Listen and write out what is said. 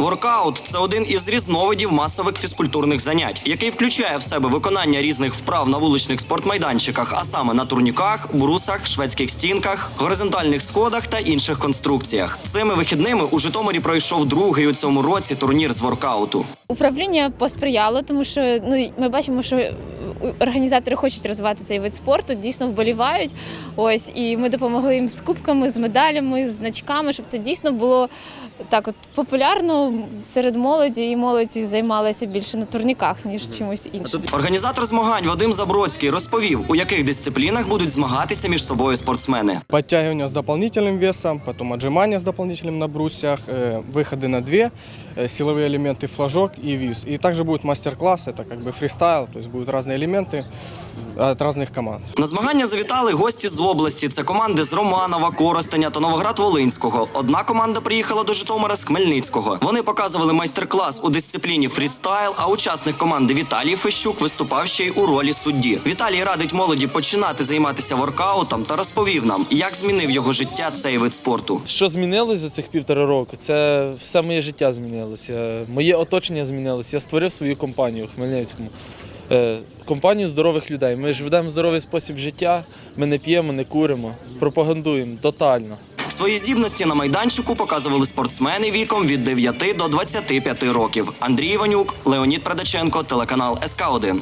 Воркаут це один із різновидів масових фізкультурних занять, який включає в себе виконання різних вправ на вуличних спортмайданчиках, а саме на турніках, брусах, шведських стінках, горизонтальних сходах та інших конструкціях. Цими вихідними у Житомирі пройшов другий у цьому році турнір з воркауту. Управління посприяло, тому що ну ми бачимо, що організатори хочуть розвивати цей вид спорту, дійсно вболівають. Ось і ми допомогли їм з кубками, з медалями, з значками, щоб це дійсно було так, от популярно серед молоді, і молодь займалася більше на турніках ніж чимось іншим. Організатор змагань Вадим Забродський розповів, у яких дисциплінах будуть змагатися між собою спортсмени. Подтягивания с дополнительным весом, потом отжимания с дополнительным на брусьях, э, выходы на две, э, силовые элементы, флажок и виз. И также будет мастер-класс, это как бы фристайл, то есть будут разные элементы от разных команд. На змагання завітали гості з області. Це команди з Романова, Коростеня та Новоград-Волинського. Одна команда приїхала до Житомира з Хмельницького. Вони показували майстер-клас у дисципліні фрістайл. А учасник команди Віталій Фещук виступав ще й у ролі судді. Віталій радить молоді починати займатися воркаутом та розповів нам, як змінив його життя цей вид спорту. Що змінилось за цих півтора року? Це все моє життя змінилося. Моє оточення змінилося. Я створив свою компанію у Хмельницькому. Е, Компанію здорових людей. Ми ж ведемо здоровий спосіб життя, ми не п'ємо, не куримо, пропагандуємо тотально. Свої здібності на майданчику показували спортсмени віком від 9 до 25 років. Андрій Іванюк, Леонід Прадаченко, телеканал СК 1